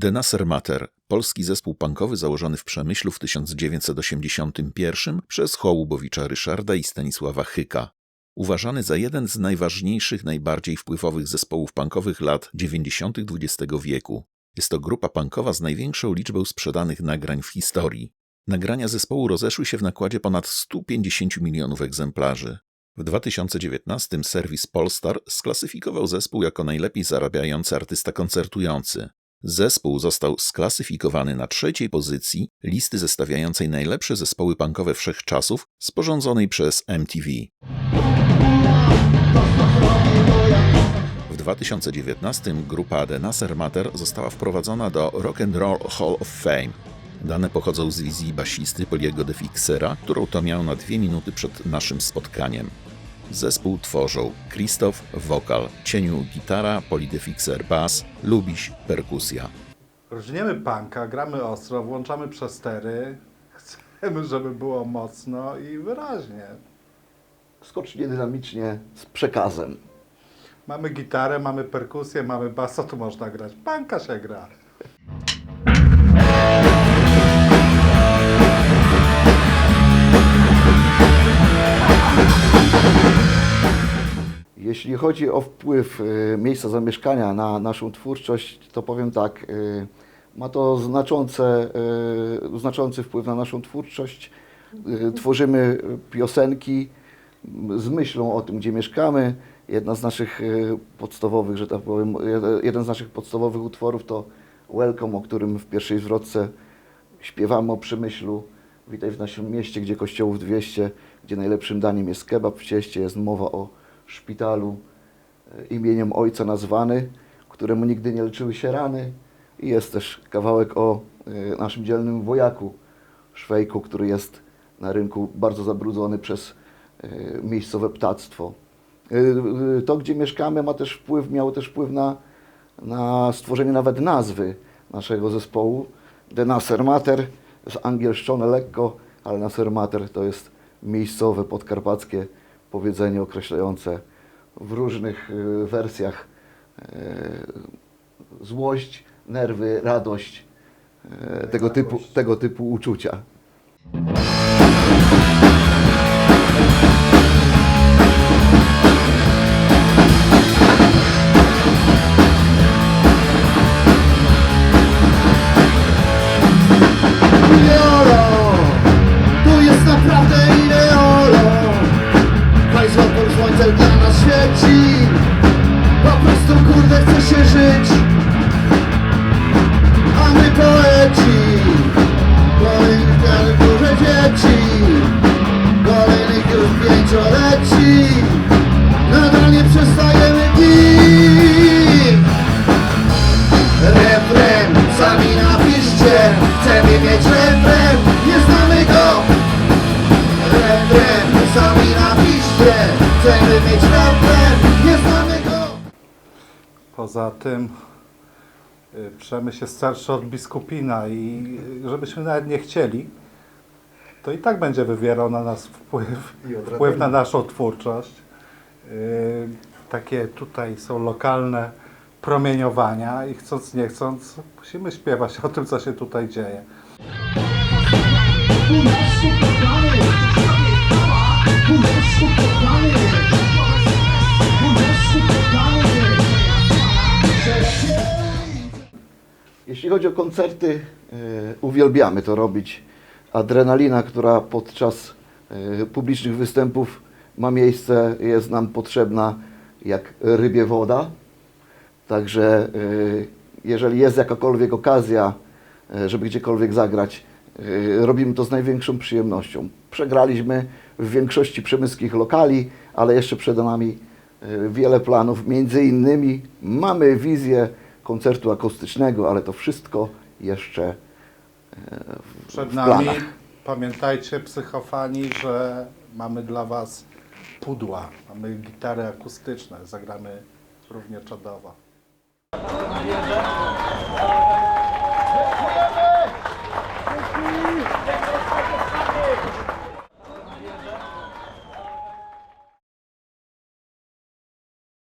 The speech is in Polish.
The Nasser Matter, polski zespół punkowy założony w Przemyślu w 1981 przez Hołubowicza Ryszarda i Stanisława Chyka. Uważany za jeden z najważniejszych, najbardziej wpływowych zespołów punkowych lat 90. XX wieku. Jest to grupa punkowa z największą liczbą sprzedanych nagrań w historii. Nagrania zespołu rozeszły się w nakładzie ponad 150 milionów egzemplarzy. W 2019 serwis Polstar sklasyfikował zespół jako najlepiej zarabiający artysta koncertujący. Zespół został sklasyfikowany na trzeciej pozycji listy zestawiającej najlepsze zespoły punkowe wszechczasów sporządzonej przez MTV. W 2019 grupa The Nasser Matter została wprowadzona do Rock and Roll Hall of Fame. Dane pochodzą z wizji basisty Poliego de Fixera, którą to miał na dwie minuty przed naszym spotkaniem. Zespół tworzą Krzysztof wokal, Cieniu gitara, Poli de Fixer bas, Lubiś perkusja. Różniemy punka, gramy ostro, włączamy przestery. Chcemy, żeby było mocno i wyraźnie. skocznie, dynamicznie, z przekazem. Mamy gitarę, mamy perkusję, mamy bas, co tu można grać? Punka się gra. Jeśli chodzi o wpływ y, miejsca zamieszkania na naszą twórczość, to powiem tak, y, ma to znaczące, y, znaczący wpływ na naszą twórczość. Tworzymy piosenki z myślą o tym, gdzie mieszkamy. Jedna z naszych podstawowych, że tak powiem, jed- jeden z naszych podstawowych utworów to Welcome, o którym w pierwszej zwrotce śpiewamy o przemyślu. Witaj w naszym mieście, gdzie kościołów 200, gdzie najlepszym daniem jest kebab w cieście, jest mowa o szpitalu e, imieniem ojca nazwany, któremu nigdy nie leczyły się rany. I jest też kawałek o e, naszym dzielnym wojaku, Szwejku, który jest na rynku bardzo zabrudzony przez e, miejscowe ptactwo. To, gdzie mieszkamy, ma też wpływ, miało też wpływ na, na stworzenie nawet nazwy naszego zespołu. The Nasser Mater, zangielszczone lekko, ale Nasser Mater to jest miejscowe, podkarpackie powiedzenie określające w różnych y, wersjach y, złość, nerwy, radość, y, tego typu, tego typu uczucia. Przestajemy bić Refren, sami napiszcie Chcemy mieć refren, nie znamy go. Refren, sami napiszcie Chcemy mieć refren, nie znamy go. Poza tym y, Przemysł jest starszy od biskupina i y, żebyśmy nawet nie chcieli, to i tak będzie wywierał na nas wpływ, wpływ na naszą twórczość. Y, Takie tutaj są lokalne promieniowania i chcąc nie chcąc musimy śpiewać o tym, co się tutaj dzieje. Jeśli chodzi o koncerty, y, uwielbiamy to robić. Adrenalina, która podczas y, publicznych występów ma miejsce, jest nam potrzebna jak rybie woda. Także y, jeżeli jest jakakolwiek okazja, y, żeby gdziekolwiek zagrać, y, robimy to z największą przyjemnością. Przegraliśmy w większości przemyskich lokali, ale jeszcze przed nami wiele planów. Między innymi mamy wizję koncertu akustycznego, ale to wszystko jeszcze w, Przed w nami, planach. pamiętajcie psychofani, że mamy dla Was pudła, mamy gitary akustyczne, zagramy równie czadowo.